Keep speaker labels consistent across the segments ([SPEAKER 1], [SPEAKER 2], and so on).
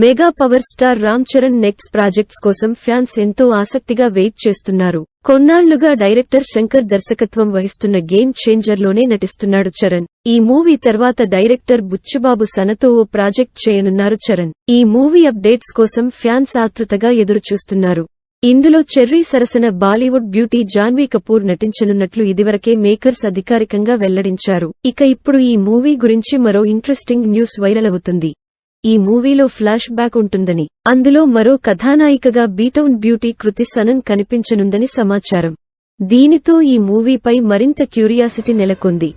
[SPEAKER 1] Mega power star Ram Charan next projects కోసం fans ఎంతో ఆసక్తిగా వెయిట్ చేస్తున్నారు. కొన్నాళ్ళుగా డైరెక్టర్ శంకర్ దర్శకత్వం వహిస్తున్న గేమ్ చేంజర్లోనే నటిస్తున్నాడు చరణ్. ఈ మూవీ తర్వాత డైరెక్టర్ బుచ్చిబాబు సనతో ఓ ప్రాజెక్ట్ చేయనున్నారు చరణ్. ఈ మూవీ అప్డేట్స్ కోసం ఫ్యాన్స్ ఆతృతగా ఎదురుచూస్తున్నారు. ఇందులో చెర్రీ సరసన బాలీవుడ్ బ్యూటీ జాన్వీ కపూర్ నటించనున్నట్లు ఇదివరకే మేకర్స్ అధికారికంగా వెల్లడించారు. ఇక ఇప్పుడు ఈ మూవీ గురించి మరో ఇంట్రెస్టింగ్ న్యూస్ వైరల్ అవుతుంది. ఈ మూవీలో ఫ్లాష్ బ్యాక్ ఉంటుందని అందులో మరో కథానాయికగా B town beauty Kriti Sanon కనిపించనుందని సమాచారం. దీనితో ఈ మూవీపై మరింత క్యూరియాసిటీ నెలకొంది.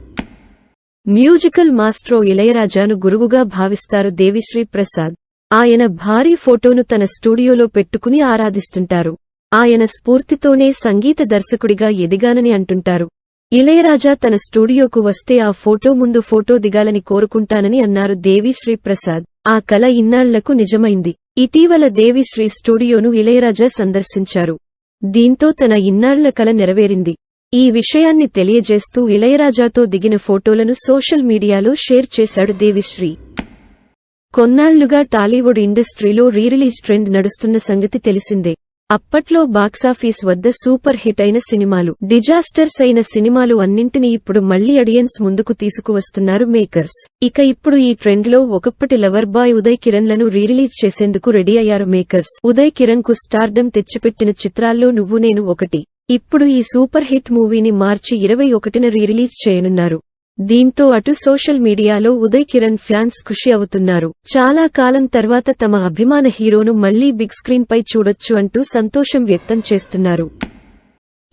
[SPEAKER 1] మ్యూజికల్ మాస్ట్రో ఇళయరాజాను గురువుగా భావిస్తారు దేవిశ్రీ ప్రసాద్. ఆయన భారీ ఫోటోను తన స్టూడియోలో పెట్టుకుని ఆరాధిస్తుంటారు. ఆయన స్ఫూర్తితోనే సంగీత దర్శకుడిగా ఎదిగానని అంటుంటారు. ఇళయరాజా తన స్టూడియోకు వస్తే ఆ ఫోటో ముందు ఫోటో దిగాలని కోరుకుంటానని అన్నారు దేవిశ్రీ ప్రసాద్. ఆ కల ఇన్నాళ్ళకు నిజమైంది. ఇటీవల దేవిశ్రీ స్టూడియోను ఇళయరాజా సందర్శించారు. దీంతో తన ఇన్నాళ్ళ కల నెరవేరింది. ఈ విషయాన్ని తెలియజేస్తూ ఇళయరాజాతో దిగిన ఫోటోలను సోషల్ మీడియాలో షేర్ చేశాడు దేవిశ్రీ కొన్నాళ్ళుగా టాలీవుడ్ ఇండస్ట్రీలో రీరిలీజ్ ట్రెండ్ నడుస్తున్న సంగతి తెలిసిందే. అప్పట్లో బాక్సాఫీస్ వద్ద సూపర్ హిట్ అయిన సినిమాలు డిజాస్టర్స్ అయిన సినిమాలు అన్నింటినీ ఇప్పుడు మళ్ళీ అడియన్స్ ముందుకు తీసుకువస్తున్నారు మేకర్స్. ఇక ఇప్పుడు ఈ ట్రెండ్లో ఒకప్పటి లవర్ బాయ్ ఉదయ్ కిరణ్లను రీరిలీజ్ చేసేందుకు రెడీ అయ్యారు మేకర్స్. ఉదయ్ కిరణ్కు స్టార్డమ్ తెచ్చిపెట్టిన చిత్రాల్లో నువ్వు నేను ఒకటి. ఇప్పుడు ఈ సూపర్ హిట్ మూవీని మార్చి ఇరవై ఒకటిన రీరిలీజ్ చేయనున్నారు. దీంతో అటు సోషల్ మీడియాలో ఉదయ్ కిరణ్ ఫ్యాన్స్ ఖుషి అవుతున్నారు. చాలా కాలం తర్వాత తమ అభిమాన హీరోను మళ్ళీ బిగ్ స్క్రీన్ పై చూడొచ్చు అంటూ సంతోషం వ్యక్తం చేస్తున్నారు.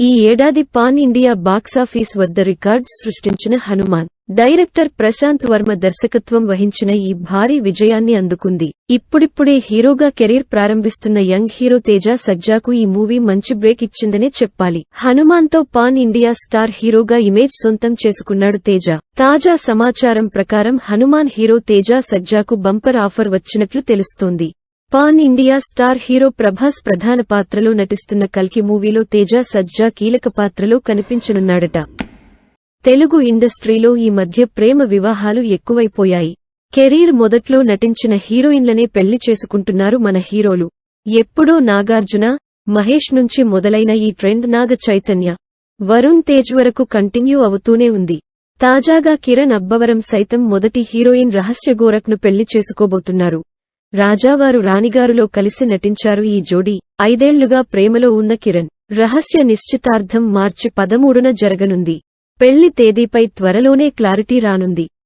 [SPEAKER 1] ఈ ఏడాది పాన్ ఇండియా బాక్సాఫీస్ వద్ద రికార్డ్స్ సృష్టించిన హనుమాన్. డైరెక్టర్ ప్రశాంత్ వర్మ దర్శకత్వం వహించిన ఈ భారీ విజయాన్ని అందుకుంది. ఇప్పుడిప్పుడే హీరోగా కెరీర్ ప్రారంభిస్తున్న యంగ్ హీరో తేజ సజ్జాకు ఈ మూవీ మంచి బ్రేక్ ఇచ్చిందనే చెప్పాలి. హనుమాన్తో పాన్ ఇండియా స్టార్ హీరోగా ఇమేజ్ సొంతం చేసుకున్నాడు తేజ. తాజా సమాచారం ప్రకారం హనుమాన్ హీరో తేజ సజ్జాకు బంపర్ ఆఫర్ వచ్చినట్లు తెలుస్తోంది. Pan India star hero Prabhas ప్రధాన పాత్రలో నటిస్తున్న కల్కి మూవీలో తేజ సజ్జా కీలక పాత్రలో కనిపించనున్నాడట. తెలుగు ఇండస్ట్రీలో ఈ మధ్య ప్రేమ వివాహాలు ఎక్కువైపోయాయి. కెరీర్ మొదట్లో నటించిన హీరోయిన్లనే పెళ్ళి చేసుకుంటున్నారు మన హీరోలు. ఎప్పుడో నాగార్జున మహేష్ నుంచి మొదలైన ఈ ట్రెండ్ నాగ చైతన్య వరుణ్ తేజ్ వరకు కంటిన్యూ అవుతూనే ఉంది. తాజాగా కిరణ్ అబ్బవరం సైతం మొదటి హీరోయిన్ రహస్య గోరఖ్ను పెళ్ళి చేసుకోబోతున్నారు. రాజావారు రాణిగారులో కలిసి నటించారు ఈ జోడీ. ఐదేళ్ళుగా ప్రేమలో ఉన్న కిరణ్ రహస్య నిశ్చితార్థం మార్చి పదమూడున జరగనుంది. పెళ్ళి తేదీపై త్వరలోనే క్లారిటీ రానుంది.